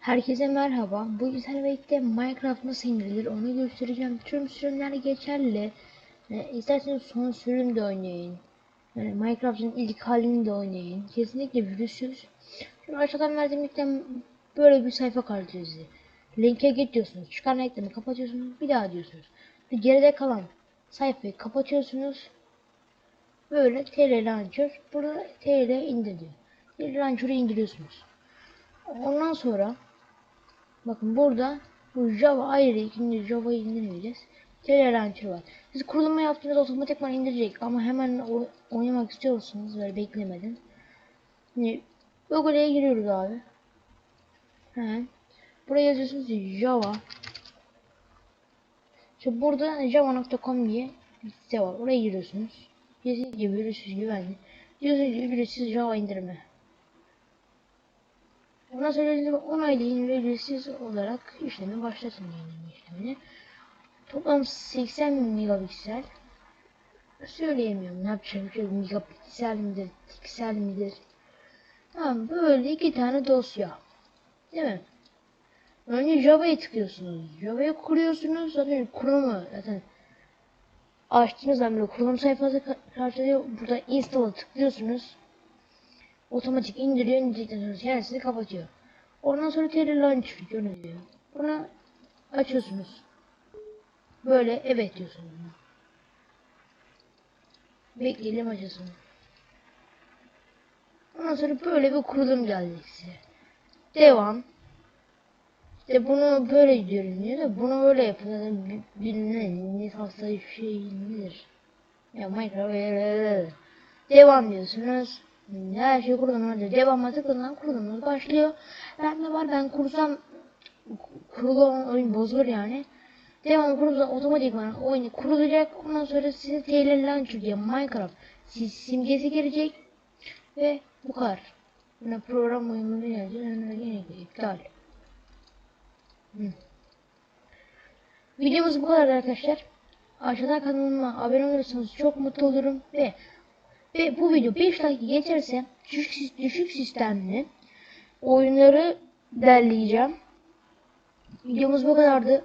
Herkese merhaba. Bu birlikte Minecraft nasıl indirilir onu göstereceğim. Tüm sürümler geçerli. E, isterseniz son sürüm de oynayın. Yani Minecraft'ın ilk halini de oynayın. Kesinlikle virüsüz. Şimdi aşağıdan verdiğim linkten böyle bir sayfa karşılıyor sizi. Linke git diyorsunuz. Çıkan reklamı kapatıyorsunuz. Bir daha diyorsunuz. Ve geride kalan sayfayı kapatıyorsunuz. Böyle TL Launcher. Burada TL indir diyor. TL Launcher'ı indiriyorsunuz. Ondan sonra bakın burada bu Java ayrı ikinci Java'yı indirmeyeceğiz. Terra Launcher var. Siz kuruluma yaptığınız otomatikman indirecek ama hemen oynamak istiyorsanız böyle beklemeden. Şimdi Google'e giriyoruz abi. Hemen. Buraya yazıyorsunuz Java. İşte burada java.com diye bir site var. Oraya giriyorsunuz. Kesinlikle virüsüz güvenli. Diyorsunuz virüsüz Java indirme. Ondan sonra onaylayın ve ücretsiz olarak işlemi başlatın yenileme işlemini. Toplam 80 megapiksel. Söyleyemiyorum ne yapacağım şöyle megapiksel midir, piksel midir. Tamam böyle iki tane dosya. Değil mi? Önce Java'ya tıklıyorsunuz. Java'ya kuruyorsunuz. Zaten kurumu zaten açtığınız zaman böyle kurulum sayfası karşılıyor. Burada install'a tıklıyorsunuz otomatik indiriyor indirdikten sonra kendisini kapatıyor. Ondan sonra Terra Launcher yöneliyor. Bunu açıyorsunuz. Böyle evet diyorsunuz. Bekleyelim açılsın. Ondan sonra böyle bir kurulum geldi size. Devam. İşte bunu böyle görünüyor da bunu böyle yapın. Bilinen ne hasta bir şey nedir? Ya Minecraft devam diyorsunuz. Her şey kurulumlar devamlı tıklanan kurulumumuz başlıyor. Ben de var ben kursam kurulu oyun bozulur yani. Devam kurulsa otomatikman oyun kurulacak. Ondan sonra size TL Launcher diye Minecraft siz simgesi gelecek. Ve bu kadar. Buna program uyumunu gelecek. Yine iptal. Hı. Videomuz bu kadar arkadaşlar. Aşağıdan kanalıma abone olursanız çok mutlu olurum ve ve bu video 5 like geçerse düşük, düşük sistemli oyunları derleyeceğim. Videomuz bu kadardı.